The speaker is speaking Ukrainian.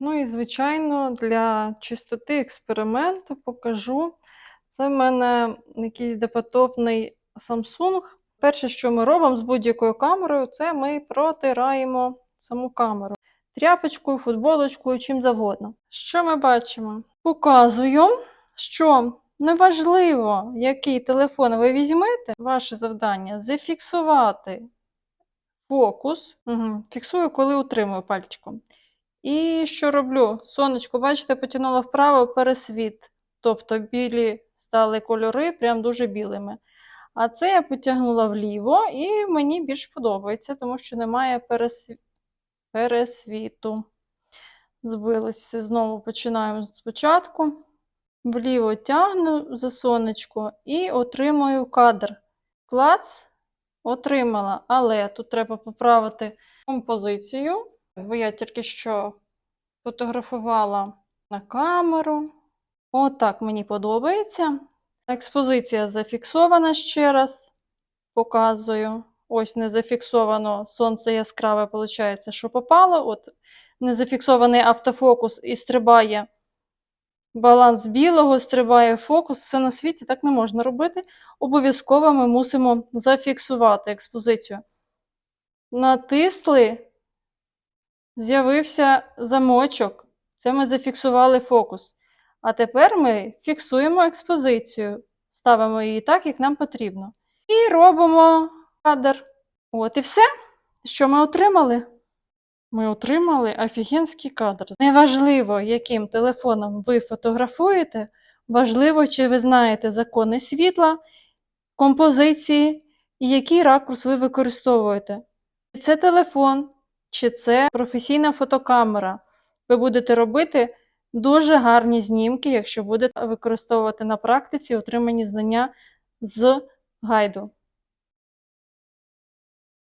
Ну і, звичайно, для чистоти експерименту покажу. Це в мене якийсь допотопний Samsung. Перше, що ми робимо з будь-якою камерою, це ми протираємо саму камеру. Тряпочкою, футболочкою, чим завгодно. Що ми бачимо? Показую, що неважливо, який телефон ви візьмете, ваше завдання зафіксувати фокус. Угу. Фіксую, коли утримую пальчиком. І що роблю? Сонечко, бачите, потягнула вправо пересвіт. Тобто білі стали кольори, прям дуже білими. А це я потягнула вліво, і мені більш подобається, тому що немає пересві... пересвіту. Збилось все знову починаємо спочатку. Вліво тягну за сонечко і отримую кадр. Клац отримала, але тут треба поправити композицію. Бо я тільки що фотографувала на камеру. Отак мені подобається. Експозиція зафіксована ще раз. Показую. Ось не зафіксовано сонце яскраве, виходить, що попало. От не зафіксований автофокус і стрибає баланс білого, стрибає фокус. Все на світі так не можна робити. Обов'язково ми мусимо зафіксувати експозицію. Натисли з'явився замочок. Це ми зафіксували фокус. А тепер ми фіксуємо експозицію, ставимо її так, як нам потрібно. І робимо кадр. От і все, що ми отримали. Ми отримали офігенський кадр. Неважливо, яким телефоном ви фотографуєте, важливо, чи ви знаєте закони світла, композиції і який ракурс ви використовуєте. Це телефон, чи це професійна фотокамера. Ви будете робити дуже гарні знімки, якщо будете використовувати на практиці отримані знання з гайду.